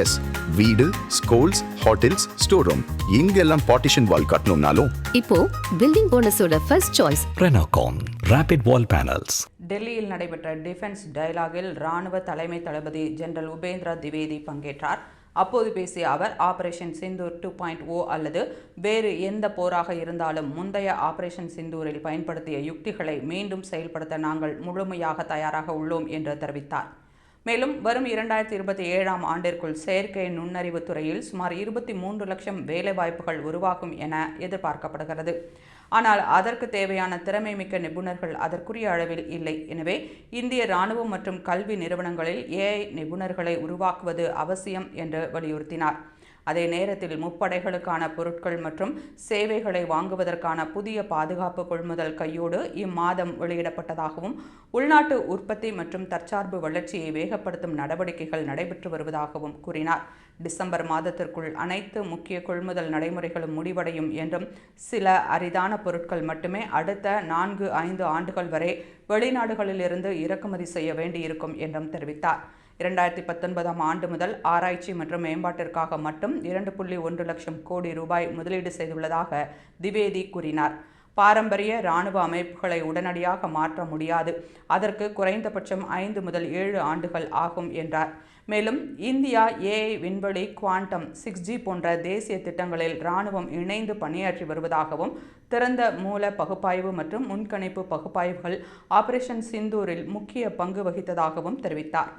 S வீடு schools hotels store room இங்கெல்லாம் partition wall கட்டணும்னாலும். இப்போ building போனஸோட first choice Renocon Rapid Wall Panels. டெல்லியில் நடைபெற்ற டிஃபென்ஸ் டயலாகில் ராணுவ தலைமை தளபதி ஜெனரல் உபேந்திரா திவேதி பங்கேற்றார். அப்போது பேசிய அவர் operation Sindoor two point O அல்லது வேறு எந்த போராக இருந்தாலும் முந்தைய ஆபரேஷன் சிந்தூரில் பயன்படுத்திய யுக்திகளை மீண்டும் செயல்படுத்த நாங்கள் முழுமையாக தயாராக உள்ளோம் என்று தெரிவித்தார். மேலும் வரும் இரண்டாயிரத்தி இருபத்தி ஏழாம் ஆண்டிற்குள் செயற்கை நுண்ணறிவு துறையில் சுமார் இருபத்தி மூன்று லட்சம் வேலைவாய்ப்புகள் உருவாகும் என எதிர்பார்க்கப்படுகிறது. ஆனால் அதற்கு தேவையான திறமை மிக்க நிபுணர்கள் அதற்குரிய அளவில் இல்லை. எனவே இந்திய இராணுவம் மற்றும் கல்வி நிறுவனங்களில் ஏஐ நிபுணர்களை உருவாக்குவது அவசியம் என்று வலியுறுத்தினார். அதே நேரத்தில் முப்படைகளுக்கான பொருட்கள் மற்றும் சேவைகளை வாங்குவதற்கான புதிய பாதுகாப்பு கொள்முதல் கையோடு இம்மாதம் வெளியிடப்பட்டதாகவும் உள்நாட்டு உற்பத்தி மற்றும் தற்சார்பு வளர்ச்சியை வேகப்படுத்தும் நடவடிக்கைகள் நடைபெற்று வருவதாகவும் கூறினார். டிசம்பர் மாதத்திற்குள் அனைத்து முக்கிய கொள்முதல் நடைமுறைகளும் முடிவடையும் என்றும் சில அரிதான பொருட்கள் மட்டுமே அடுத்த நான்கு ஐந்து ஆண்டுகள் வரை வெளிநாடுகளிலிருந்து இறக்குமதி செய்ய வேண்டியிருக்கும் என்றும் தெரிவித்தார். இரண்டாயிரத்தி பத்தொன்பதாம் ஆண்டு முதல் ஆராய்ச்சி மற்றும் மேம்பாட்டிற்காக மட்டும் இரண்டு புள்ளி ஒன்று லட்சம் கோடி ரூபாய் முதலீடு செய்துள்ளதாக திவேதி கூறினார். பாரம்பரிய இராணுவ அமைப்புகளை உடனடியாக மாற்ற முடியாது. அதற்கு குறைந்தபட்சம் ஐந்து முதல் ஏழு ஆண்டுகள் ஆகும் என்றார். மேலும் இந்தியா ஏஐ விண்வெளி குவாண்டம் சிக்ஸ் ஜி போன்ற தேசிய திட்டங்களில் இராணுவம் இணைந்து பணியாற்றி வருவதாகவும் திறந்த மூல பகுப்பாய்வு மற்றும் முன்கணிப்பு பகுப்பாய்வுகள் ஆபரேஷன் சிந்தூரில் முக்கிய பங்கு வகித்ததாகவும் தெரிவித்தார்.